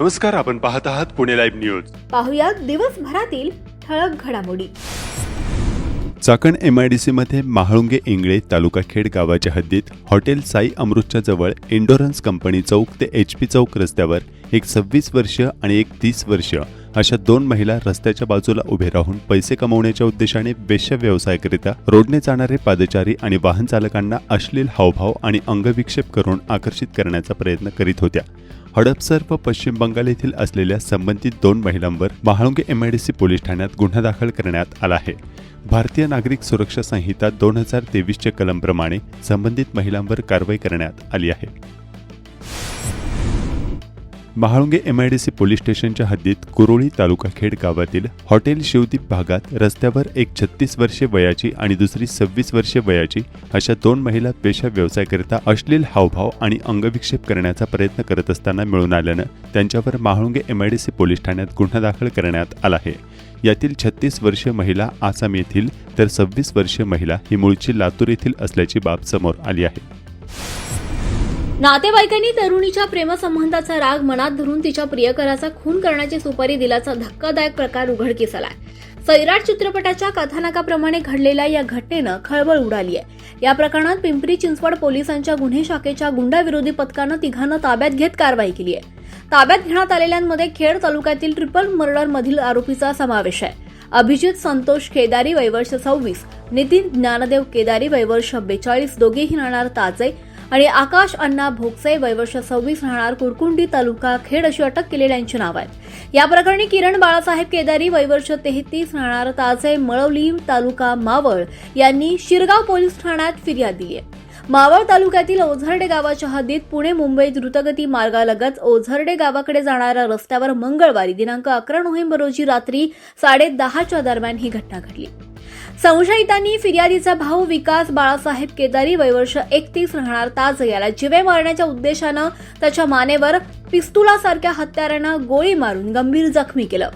नमस्कार आपण पाहत आहात पुणे लाईव्ह न्यूज. पाहुयात दिवसभरातील ठळक घडामोडी. चाकण एम आय डी सीमध्ये महाळुंगे इंगळे तालुका खेड गावाच्या हद्दीत हॉटेल साई अमृतच्या जवळ इंडोरन्स कंपनी चौक ते एच पी चौक रस्त्यावर एक सव्वीस वर्ष आणि एक तीस वर्ष अशा दोन महिला रस्त्याच्या बाजूला उभे राहून पैसे कमवण्याच्या उद्देशाने वेश्य व्यवसायाकरिता रोडने जाणारे पादचारी आणि वाहन चालकांना अश्लील हावभाव आणि अंगविक्षेप करून आकर्षित करण्याचा प्रयत्न करीत होत्या. हडपसर व पश्चिम बंगाल येथील असलेल्या संबंधित दोन महिलांवर महाळुंगे एमआयडीसी पोलीस ठाण्यात गुन्हा दाखल करण्यात आला आहे. भारतीय नागरिक सुरक्षा संहिता दोन हजार तेवीसच्या कलमप्रमाणे संबंधित महिलांवर कारवाई करण्यात आली आहे. महाळुंगे एमआयडीसी पोलीस स्टेशनच्या हद्दीत कुरोळी तालुका खेड गावातील हॉटेल शिवदीप भागात रस्त्यावर एक छत्तीस वर्षे वयाची आणि दुसरी सव्वीस वर्षे वयाची अशा दोन महिला पेशा व्यवसायाकरिता अश्लील हावभाव आणि अंगविक्षेप करण्याचा प्रयत्न करत असताना मिळून आल्यानं त्यांच्यावर महाळुंगे एमआयडीसी पोलीस ठाण्यात गुन्हा दाखल करण्यात आला आहे. यातील छत्तीस वर्षीय महिला आसाम येथील तर सव्वीस वर्षीय महिला ही मूळची लातूर येथील असल्याची बाब समोर आली आहे. नातेवाईकांनी तरुणीच्या प्रेमसंबंधाचा राग मनात धरून तिच्या प्रियकराचा खून करण्याची सुपारी दिल्याचा धक्कादायक प्रकार उघडकीस आलाय सैराट चित्रपटाच्या कथानकाप्रमाणे घडलेल्या या घटनेनं खळबळ उडाली आहे या प्रकरणात पिंपरी चिंचवड पोलिसांच्या गुन्हे शाखेच्या गुंडाविरोधी पथकानं तिघांना ताब्यात घेत कारवाई केली आहे ताब्यात घेण्यात आलेल्यांमध्ये खेड तालुक्यातील ट्रिपल मर्डर मधील आरोपीचा समावेश आहे. अभिजित संतोष केदारी वैवर्ष सव्वीस नितीन ज्ञानदेव केदारी वैवर्ष बेचाळीस दोघेही राहणार ताजे आणि आकाश अण्णा भोगसे वैवर्ष सव्वीस राहणार कुरकुंडी तालुका खेड अशी अटक केलेल्यांची नाव आहेत. या प्रकरणी किरण बाळासाहेब केदारी वैवर्ष तेहतीस राहणार ताजे मळवली तालुका मावळ यांनी शिरगाव पोलीस ठाण्यात फिर्याद दिली आहे. मावळ तालुक्यातील ओझरडे गावाच्या हद्दीत पुणे मुंबई द्रुतगती मार्गालगत ओझरडे गावाकडे जाणाऱ्या रस्त्यावर मंगळवारी दिनांक अकरा नोव्हेंबर रोजी रात्री साडे दहाच्या दरम्यान ही घटना घडली. संशयितांनी फिर्यादीचा भाऊ विकास बाळासाहेब केदारी वयवर्ष एकतीस राहणार ताज याला जिवे मारण्याच्या उद्देशानं त्याच्या मानेवर पिस्तुलासारख्या हत्यारानं गोळी मारून गंभीर जखमी केलं.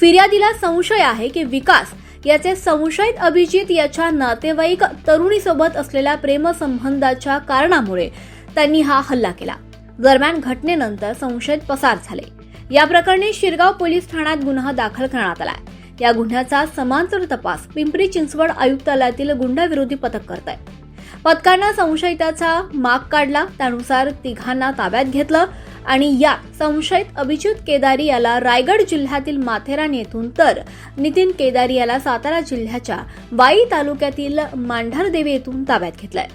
फिर्यादीला संशय आहे की विकास याचे संशयित अभिजित याच्या नातेवाईक तरुणीसोबत असलेल्या प्रेमसंबंधाच्या कारणामुळे त्यांनी हा हल्ला केला. दरम्यान घटनेनंतर संशयित पसार झाले. या प्रकरणी शिरगाव पोलीस ठाण्यात गुन्हा दाखल करण्यात आलाय. या गुन्ह्याचा समांतर तपास पिंपरी चिंचवड आयुक्तालयातील गुंडाविरोधी पथक करत आहे पथकानं संशयिताचा माग काढला त्यानुसार तिघांना ताब्यात घेतलं आणि या संशयित अभिजित केदारी याला रायगड जिल्ह्यातील माथेरान येथून तर नितीन केदारी याला सातारा जिल्ह्याच्या वाई तालुक्यातील मांढरदेवी येथून ताब्यात घेतलंय.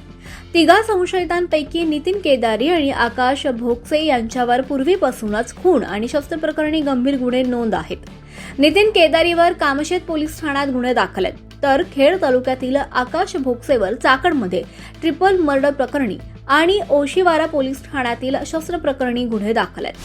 तिघा संशयितांपैकी नितीन केदारी आणि आकाश भोगसे यांच्यावर पूर्वीपासूनच खून आणि शस्त्रप्रकरणी गंभीर गुन्हे नोंद आहेत. नितीन केदारीवर कामशेत पोलीस ठाण्यात गुन्हे दाखल आहेत. तर खेड तालुक्यातील आकाश भोगसेवर चाकणमध्ये ट्रिपल मर्डर प्रकरणी आणि ओशिवारा पोलीस ठाण्यातील शस्त्रप्रकरणी गुन्हे दाखल आहेत.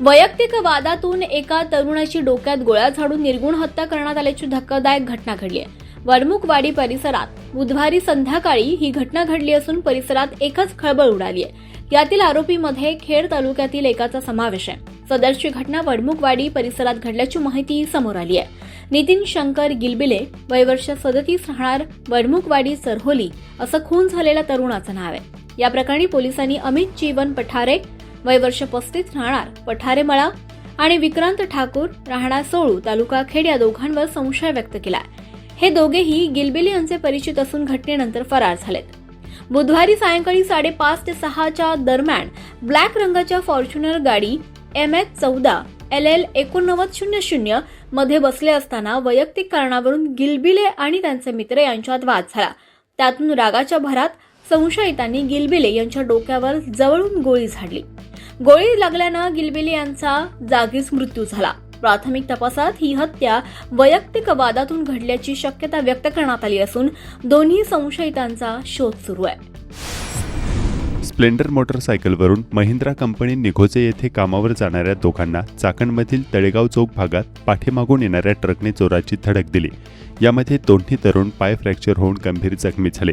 वैयक्तिक वादातून एका तरुणाची डोक्यात गोळ्या झाडून निर्गुण हत्या करण्यात आल्याची धक्कादायक घटना घडली आहे. वडमुखवाडी परिसरात बुधवारी संध्याकाळी ही घटना घडली असून परिसरात एकच खळबळ उडाली आहे. यातील आरोपीमध्ये खेड तालुक्यातील एकाचा समावेश आहे. सदरची घटना वडमुखवाडी परिसरात घडल्याची माहिती समोर आली आहे. नितीन शंकर गिलबिले वयवर्ष सदतीस राहणार वडमुखवाडी सरहोली असं खून झालेल्या तरुणाचं नाव आहे. या प्रकरणी पोलिसांनी अमित जीवन पठारे वयवर्ष पस्तीस राहणार पठारे मळा आणि विक्रांत ठाकूर राहणार सोळू तालुका खेड या दोघांवर संशय व्यक्त केला आहे. हे दोघेही गिलबिले यांचे परिचित असून घटनेनंतर फरार झालेत. बुधवारी सायंकाळी साडेपाच ते सहाच्या दरम्यान ब्लॅक रंगाच्या फॉर्च्युनर गाडी एम एच चौदा एल एल एकोणनव्वद शून्य शून्यमध्ये बसले असताना वैयक्तिक कारणावरून गिलबिले आणि त्यांचे मित्र यांच्यात वाद झाला. त्यातून रागाच्या भरात संशयितांनी गिलबिले यांच्या डोक्यावर जवळून गोळी झाडली. गोळी लागल्यानं गिलबिले यांचा जागीच मृत्यू झाला. प्राथमिक तपासात ही हत्या वैयक्तिक वादातून घडल्याची शक्यता व्यक्त करण्यात आली असून दोन्ही संशयितांचा शोध सुरू आहे. स्प्लेंडर मोटरसायकलवरून महिंद्रा कंपनी निघोजे येथे कामावर जाणाऱ्या दोघांना चाकणमधील तळेगाव चौक भागात पाठीमागून येणाऱ्या ट्रकने चोराची धडक दिली. यामध्ये दोन्ही तरुण पाय फ्रॅक्चर होऊन गंभीर जखमी झाले.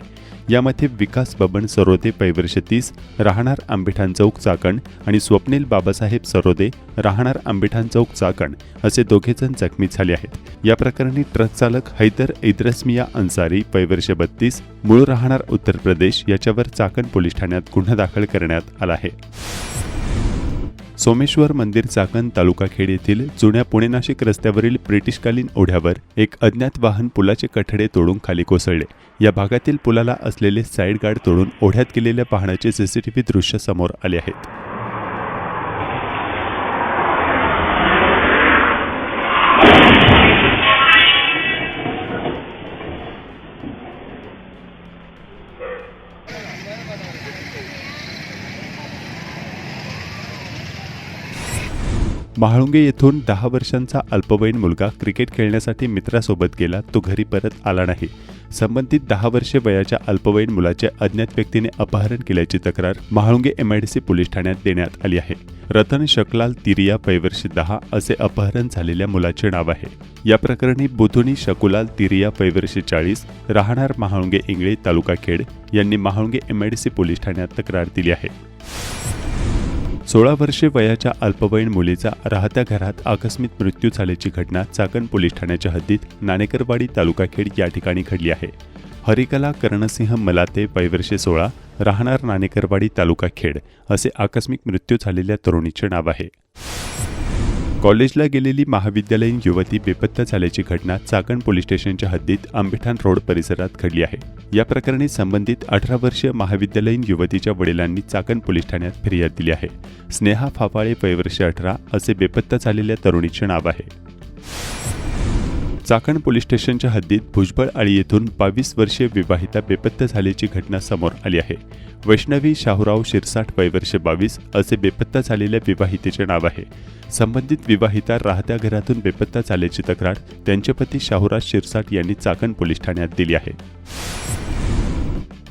यामध्ये विकास बबन सरोदे पैवर्ष तीस राहणार आंबिठाण चौक चाकण आणि स्वप्नील बाबासाहेब सरोदे राहणार आंबिठाण चौक चाकण असे दोघेजण जखमी झाले आहेत. या प्रकरणी ट्रक चालक हैदर इद्रस्मिया अन्सारी पैवर्ष बत्तीस मूळ राहणार उत्तर प्रदेश याच्यावर चाकण पोलीस ठाण्यात गुन्हा दाखल करण्यात आला आहे. सोमेश्वर मंदिर चाकण तालुका खेड येथील जुन्या पुणे नाशिक रस्त्यावरील ब्रिटिशकालीन ओढ्यावर एक अज्ञात वाहन पुलाचे कठडे तोडून खाली कोसळले. या भागातील पुलाला असलेले साईड गार्ड तोडून ओढ्यात गेलेल्या वाहनाचे सीसीटीव्ही दृश्य समोर आले आहेत. महाळुंगे येथून दहा वर्षांचा अल्पवयीन मुलगा क्रिकेट खेळण्यासाठी मित्रासोबत गेला तो घरी परत आला नाही. संबंधित दहा वर्षे वयाच्या अल्पवयीन मुलाचे अज्ञात व्यक्तीने अपहरण केल्याची तक्रार महाळुंगे एमआयडीसी पोलीस ठाण्यात देण्यात आली आहे. रतन शकलाल तिरिया पैवर्षी दहा असे अपहरण झालेल्या मुलाचे नाव आहे. या प्रकरणी बुधुनी शकुलाल तिरिया पैवर्षी चाळीस राहणार महाळुंगे इंगळे तालुका खेड यांनी महाळुंगे एमआयडीसी पोलीस ठाण्यात तक्रार दिली आहे. सोळा वर्षे वयाच्या अल्पवयीन मुलीचा राहत्या घरात आकस्मिक मृत्यू झाल्याची घटना चाकण पोलीस ठाण्याच्या हद्दीत नाणेकरवाडी तालुकाखेड या ठिकाणी घडली आहे. हरिकला कर्णसिंह मलाते वयवर्षे सोळा राहणार नाणेकरवाडी तालुका खेड असे आकस्मिक मृत्यू झालेल्या तरुणीचे नाव आहे. कॉलेजला गेलेली महाविद्यालयीन युवती बेपत्ता झाल्याची घटना चाकण पोलीस स्टेशनच्या हद्दीत आंबेठाण रोड परिसरात घडली आहे. या प्रकरणी संबंधित अठरा वर्षीय महाविद्यालयीन युवतीच्या वडिलांनी चाकण पोलीस ठाण्यात फिर्याद दिली आहे. स्नेहा फाफाळे वयवर्षे अठरा असे बेपत्ता झालेल्या तरुणीचे नाव आहे. चाकण पोलीस स्टेशनच्या हद्दीत भुजबळ आळी येथून बावीस वर्षीय विवाहिता बेपत्ता झाल्याची घटना समोर आली आहे. वैष्णवी शाहूराव शिरसाठ वयवर्षे बावीस असे बेपत्ता झालेल्या विवाहितेचे नाव आहे. संबंधित विवाहिता राहत्या घरातून बेपत्ता झाल्याची तक्रार त्यांचे पती शाहूराज शिरसाट यांनी चाकण पोलीस ठाण्यात दिली आहे.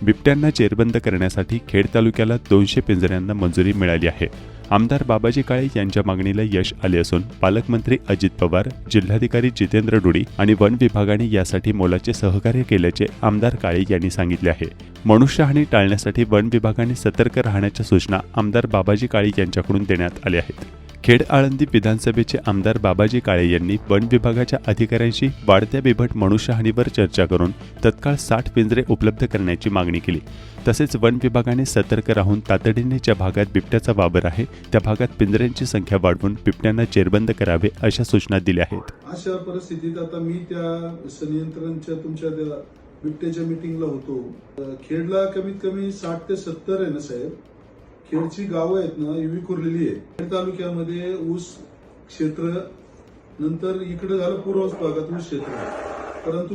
बिबट्यांना चेरबंद करण्यासाठी खेड तालुक्याला दोनशे पिंजऱ्यांना मंजुरी मिळाली आहे. आमदार बाबाजी काळे यांच्या मागणीला यश आले असून पालकमंत्री अजित पवार जिल्हाधिकारी जितेंद्र डुडी आणि वन विभागाने यासाठी मोलाचे सहकार्य केल्याचे आमदार काळे यांनी सांगितले आहे. मनुष्यहानी टाळण्यासाठी वन विभागाने सतर्क राहण्याच्या सूचना आमदार बाबाजी काळे यांच्याकडून देण्यात आल्या आहेत. खेड आळंदी विधानसभेचे आमदार बाबाजी काळे यांनी वन विभागाच्या अधिकाऱ्यांशी वाढत्या बिभट मनुष्यहानीवर चर्चा करून तत्काळ साठ पिंजरे उपलब्ध करण्याची मागणी केली. तसेच वन विभागाने सतर्क राहून तातडीने ज्या भागात बिबट्याचा वावर आहे त्या भागात पिंजऱ्यांची संख्या वाढवून बिबट्यांना चेरबंद करावे अशा सूचना दिल्या आहेत. अशा परिस्थितीत आता मी त्या संनियंत्रणच्या तुमच्या बिबट्याच्या मिटिंगला होतो. खेडला कमीत कमी साठ ते सत्तर आहे ना साहेब? खेडची गावं आहेत ना ही विखुरलेली आहे खेड तालुक्यामध्ये ऊस क्षेत्र नंतर इकडे झालं पूर्व भागात ऊस क्षेत्र. परंतु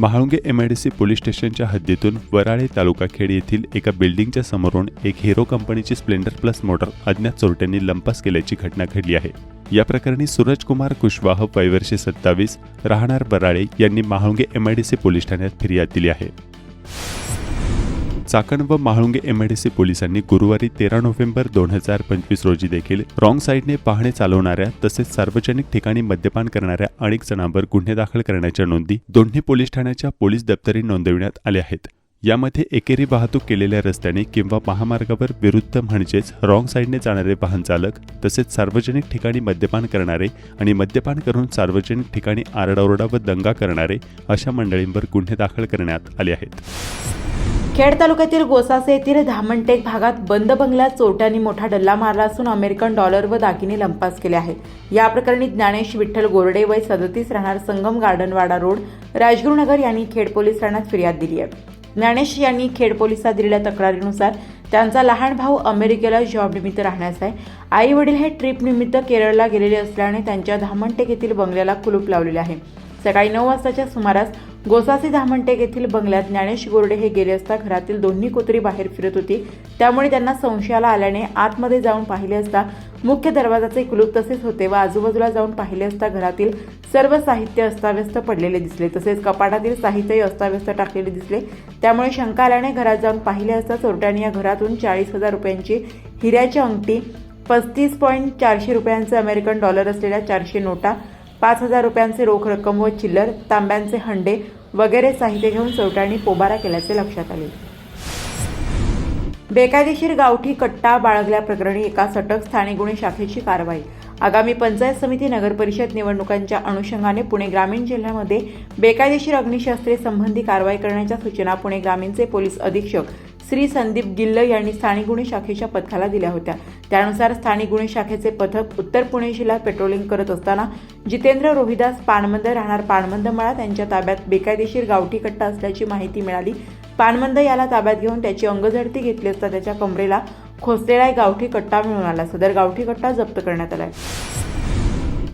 महाळुंगे एमआयडीसी पोलीस स्टेशनच्या हद्दीतून वराळे तालुका खेड येथील एका बिल्डिंगच्या समोरून एक हिरो कंपनीची स्प्लेंडर प्लस मोटर अज्ञात चोरट्यांनी लंपास केल्याची घटना घडली आहे. या प्रकरणी सूरजकुमार कुशवाह वयवर्षे सत्तावीस राहणार बराळे यांनी महाळुंगे एमआयडीसी पोलीस ठाण्यात फिर्याद दिली आहे. चाकण व महाळुंगे एमआयडीसी पोलिसांनी गुरुवारी तेरा नोव्हेंबर दोन हजार पंचवीस रोजी देखील रॉंग साईडने पाहणे चालवणाऱ्या तसेच सार्वजनिक ठिकाणी मद्यपान करणाऱ्या अनेक जणांवर गुन्हे दाखल करण्याच्या नोंदी दोन्ही पोलीस ठाण्याच्या पोलीस दप्तरी नोंदविण्यात आल्या आहेत. यामध्ये एकेरी वाहतूक केलेल्या रस्त्याने किंवा महामार्गावर विरुद्ध म्हणजेच रॉंग साईडने जाणारे वाहन चालक तसेच सार्वजनिक ठिकाणी मद्यपान करणारे आणि मद्यपान करून सार्वजनिक ठिकाणी आरडाओरडा व दंगा करणारे अशा मंडळींवर गुन्हे दाखल करण्यात आले आहेत. खेड तालुक्यातील गोसासे येथील धामणटेक भागात बंद बंगल्यात चोरट्यांनी मोठा डल्ला मारला असून अमेरिकन डॉलर व दागिने लंपास केले आहेत. या प्रकरणी ज्ञानेश विठ्ठल गोरडे वय सदतीस राहणार संगम गार्डनवाडा रोड राजगुरुनगर यांनी खेड पोलीस ठाण्यात फिर्याद दिली आहे. ज्ञानेश यांनी खेड पोलिसात दिलेल्या तक्रारीनुसार त्यांचा लहान भाऊ अमेरिकेला जॉब निमित्त राहण्यास आहे. आई वडील हे ट्रिप निमित्त केरळला गेलेले असल्याने त्यांच्या धामणटेक येथील बंगल्याला कुलूप लावलेले आहे. सकाळी नऊ वाजताच्या सुमारास गोसासी धामणटेक येथील बंगल्यात ज्ञानेश गोरडे हे गेले असता घरातील दोन्ही कुत्री बाहेर फिरत होती. त्यामुळे त्यांना संशयाला आल्याने आतमध्ये जाऊन पाहिले असता मुख्य दरवाजाचे कुलूप तसेच होते व आजूबाजूला जाऊन पाहिले असता घरातील सर्व साहित्य अस्ताव्यस्त पडलेले दिसले. तसेच कपाटातील साहित्यही अस्ताव्यस्त टाकलेले दिसले. त्यामुळे शंका आल्याने घरात जाऊन पाहिले असता चोरट्यांनी या घरातून चाळीस हजार रुपयांची हिऱ्याची अंगठी पस्तीस पॉईंट चारशे रुपयांचे अमेरिकन डॉलर असलेल्या चारशे नोटा पाच हजार रुपयांचे रोख रक्कम व चिल्लर तांब्यांचे हंडे वगैरे साहित्य घेऊन चौटाळणी पोबारा केल्याचे लक्षात आले. बेकायदेशीर गावठी कट्टा बाळगल्याप्रकरणी एका सटक स्थानिक गुन्हे शाखेची कारवाई. आगामी पंचायत समिती नगरपरिषद निवडणुकांच्या अनुषंगाने पुणे ग्रामीण जिल्ह्यामध्ये बेकायदेशीर अग्निशस्त्रे संबंधी कारवाई करण्याच्या सूचना पुणे ग्रामीणचे पोलीस अधीक्षक श्री संदीप गिल्ल यांनी स्थानिक गुन्हे शाखेच्या पथकाला दिल्या होत्या. त्यानुसार स्थानिक गुन्हे शाखेचे पथक उत्तर पुणे जिल्ह्यात पेट्रोलिंग करत असताना जितेंद्र रोहिदास पाणमंद राहणार पाणमंद मळा त्यांच्या ताब्यात बेकायदेशीर गावठी कट्टा असल्याची माहिती मिळाली. पाणमंद याला ताब्यात घेऊन त्याची अंगझडती घेतली असता त्याच्या कमरेला खोसलेला गावठी कट्टा मिळून आला. सदर गावठी कट्टा जप्त करण्यात आला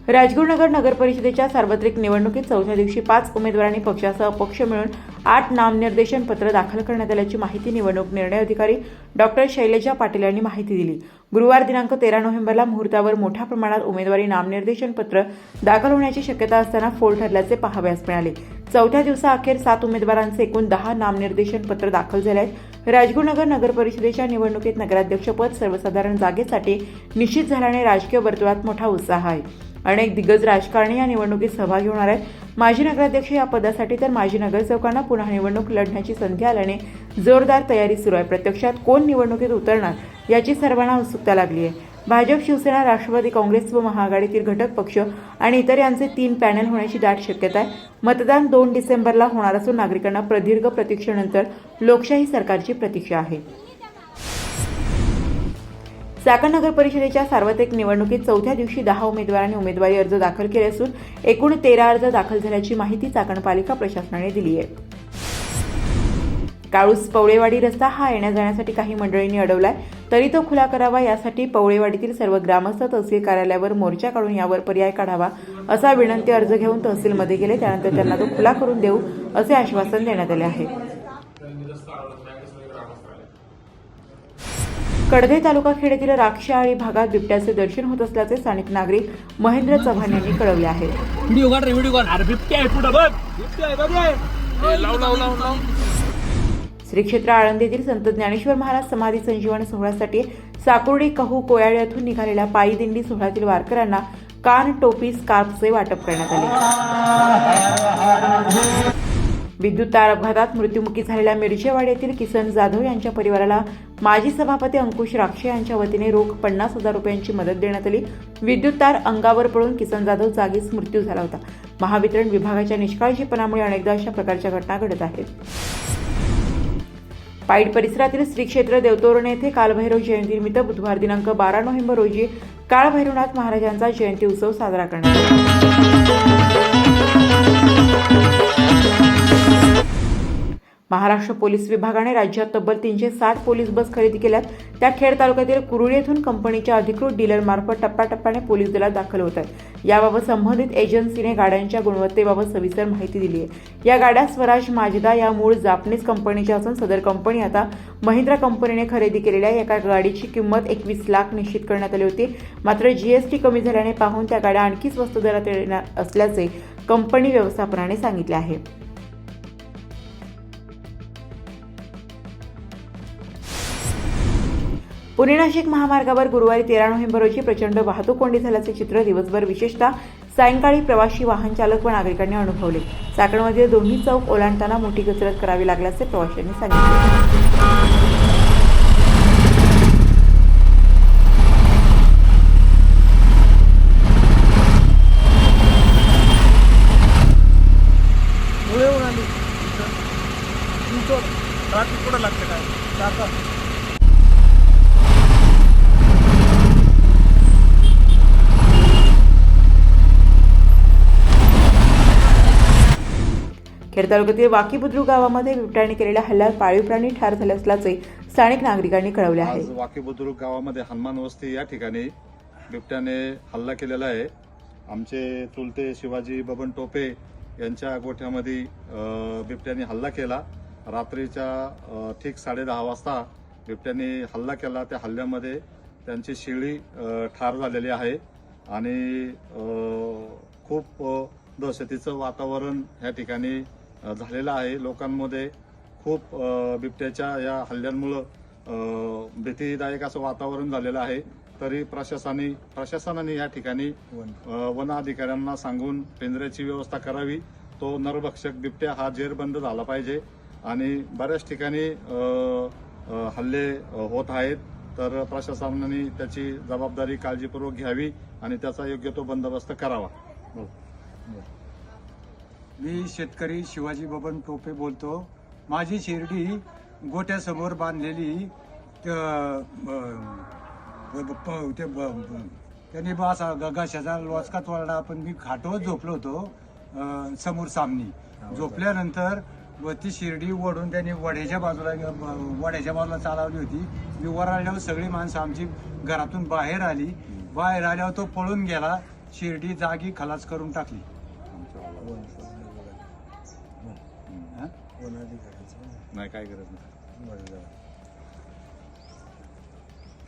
राजगुरुनगर नगरपरिषदेच्या सार्वत्रिक निवडणुकीत चौथ्या दिवशी पाच उमेदवारांनी पक्षासह अपक्ष मिळून आठ नामनिर्देशन पत्र दाखल करण्यात आल्याची माहिती निवडणूक निर्णय अधिकारी डॉक्टर शैलजा पाटील यांनी माहिती दिली. गुरुवार दिनांक तेरा नोव्हेंबरला मुहूर्तावर मोठ्या प्रमाणात उमेदवारी नामनिर्देशन पत्र दाखल होण्याची शक्यता असताना फोल ठरल्याचे पाहाव्यास मिळाले. चौथ्या दिवसाअखेर सात उमेदवारांचे एकूण दहा नामनिर्देशन पत्र दाखल झाले आहेत राजगुरुनगर नगरपरिषदेच्या निवडणुकीत नगराध्यक्षपद सर्वसाधारण जागेसाठी निश्चित झाल्याने राजकीय वर्तुळात मोठा उत्साह आहे. अनेक दिग्गज राजकारणी या निवडणुकीत सहभागी होणार आहेत. माजी नगराध्यक्ष या पदासाठी तर माजी नगरसेवकांना पुन्हा निवडणूक लढण्याची संधी आल्याने जोरदार तयारी सुरू आहे. प्रत्यक्षात कोण निवडणुकीत उतरणार याची सर्वांना उत्सुकता लागली आहे. भाजप शिवसेना राष्ट्रवादी काँग्रेस व महाआघाडीतील घटक पक्ष आणि इतर यांचे तीन पॅनल होण्याची दाट शक्यता आहे. मतदान दोन डिसेंबरला होणार असून नागरिकांना प्रदीर्घ प्रतीक्षेनंतर लोकशाही सरकारची प्रतीक्षा आहे. चाकण नगर परिषदेच्या सार्वत्रिक निवडणुकीत चौथ्या दिवशी दहा उमेदवारांनी उमेदवारी अर्ज दाखल केले असून एकूण तेरा अर्ज दाखल झाल्याची माहिती चाकण पालिका प्रशासनाने दिली आहे. काळूस पवळेवाडी रस्ता हा येण्या जाण्यासाठी काही मंडळींनी अडवलाय. तरी तो खुला करावा यासाठी पवळेवाडीतील सर्व ग्रामस्थ तहसील कार्यालयावर मोर्चा काढून यावर पर्याय काढावा असा विनंती अर्ज घेऊन तहसीलमध्ये गेले. त्यानंतर त्यांना तो खुला करून देऊ असे आश्वासन देण्यात आले आहे. कडधे तालुका खेड येथील राक्षाआळी भागात बिबट्याचे दर्शन होत असल्याचे स्थानिक नागरिक महेंद्र चव्हाण यांनी कळवले आहे. व्हिडिओ काढ रे व्हिडिओ काढ. अरे बिबट्या आहे पुढं बघ. बिबट्या आहे बघ रे. ए, लाव लाव लाव लाव. श्री क्षेत्र आळंदी येथील संत ज्ञानेश्वर महाराज समाधी संजीवन सोहळ्यासाठी साकुर्डी कहू कोयाळे येथून निघालेल्या पायी दिंडी सोहळ्यातील वारकऱ्यांना कान टोपी स्कार्फचे वाटप करण्यात आले. विद्युत तार अपघातात मृत्युमुखी झालेल्या मिरजेवाड येथील किसन जाधव यांच्या परिवाराला माजी सभापती अंकुश राक्षे यांच्या वतीने रोख पन्नास हजार रुपयांची मदत देण्यात आली. विद्युत तार अंगावर पडून किसन जाधव जागीच मृत्यू झाला होता. महावितरण विभागाच्या निष्काळजीपणामुळे अनेकदा अशा प्रकारच्या घटना घडत आहेत. पाईड परिसरातील श्री क्षेत्र देवतोरण येथे कालभैरव जयंतीनिमित्त बुधवार दिनांक बारा नोव्हेंबर रोजी काळभैरवनाथ महाराजांचा जयंती उत्सव साजरा करण्यात आला. महाराष्ट्र पोलीस विभागाने राज्यात तब्बल तीनशे साठ पोलीस बस खरेदी केल्यात. त्या खेड तालुक्यातील कुरुळी येथून कंपनीच्या अधिकृत डीलरमार्फत टप्प्याटप्प्याने पोलीस दलात दाखल होत आहेत. याबाबत संबंधित एजन्सीने गाड्यांच्या गुणवत्तेबाबत सविस्तर माहिती दिली आहे. या गाड्या स्वराज माजदा या मूळ जापनीज कंपनीच्या असून सदर कंपनी आता महिंद्रा कंपनीने खरेदी केलेल्या एका गाडीची किंमत एकवीस लाख निश्चित करण्यात आली होती. मात्र जीएसटी कमी झाल्याने पाहून त्या गाड्या आणखी स्वस्त दरात येणार असल्याचे कंपनी व्यवस्थापनाने सांगितले आहे. पुणे नाशिक महामार्गावर गुरुवारी तेरा नोव्हेंबर रोजी प्रचंड वाहतूक कोंडी झाल्याचे चित्र दिवसभर विशेषतः सायंकाळी प्रवाशी वाहन चालक व नागरिकांनी अनुभवले. चाकणमध्ये दोन्ही चौक ओलांडताना मोठी कसरत करावी लागल्याचे प्रवाशांनी सांगितले मुळे होऊन आली ट्रॅफिक कुठं लागतं काय चार खेड तालुक्यातील वाकी बुद्रुक गावामध्ये बिबट्याने केलेल्या हल्ल्यात पाळीव प्राणी ठार झाले असल्याचे स्थानिक नागरिकांनी कळवले आहे. आज वाकी बुद्रुक गावामध्ये हनुमान वस्ती या ठिकाणी बिबट्याने हल्ला केलेला आहे. आमचे चुलते शिवाजी बबन टोपे यांच्या गोठ्यामध्ये बिबट्याने हल्ला केला. रात्रीच्या ठीक साडे दहा वाजता बिबट्याने हल्ला केला. त्या हल्ल्यामध्ये त्यांची शेळी ठार झालेली आहे आणि खूप दहशतीचं वातावरण या ठिकाणी झालेलं आहे. लोकांमध्ये खूप बिबट्याच्या या हल्ल्यांमुळं भीतीदायक असं वातावरण झालेलं आहे. तरी प्रशासनाने प्रशासनाने या ठिकाणी वन. अधिकाऱ्यांना सांगून पिंजऱ्याची व्यवस्था करावी. तो नरभक्षक बिबट्या हा जेरबंद झाला पाहिजे. आणि बऱ्याच ठिकाणी हल्ले होत आहेत. तर प्रशासनाने त्याची जबाबदारी काळजीपूर्वक घ्यावी आणि त्याचा योग्य तो बंदोबस्त करावा. मी शेतकरी शिवाजी बबन टोपे बोलतो. माझी शिर्डी गोट्यासमोर बांधलेली त- ब- त्यांनी असा गगाशाचा लोचका तोडला पण मी खाटोच झोपलो होतो समोर सामनी. झोपल्यानंतर व ती शिर्डी ओढून त्यांनी वड्याच्या बाजूला वड्याच्या बाजूला चालवली होती. मी वर आल्यावर सगळी माणसं आमची घरातून बाहेर आली. बाहेर आल्यावर तो पळून गेला शिर्डी जागी खलास करून टाकली. हा? नाही काय गरज नाही.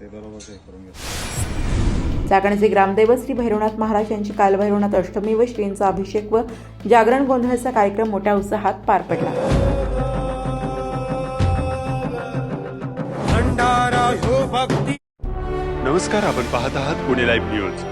ते बरोबर ते करून घेतो. चाकणचे ग्रामदैव श्री भैरवनाथ महाराज यांची काल भैरवनाथ अष्टमी व श्रींचा अभिषेक व जागरण गोंधळाचा कार्यक्रम मोठ्या उत्साहात पार पडला. नमस्कार आपण पाहत आहात पुणे लाईव्ह न्यूज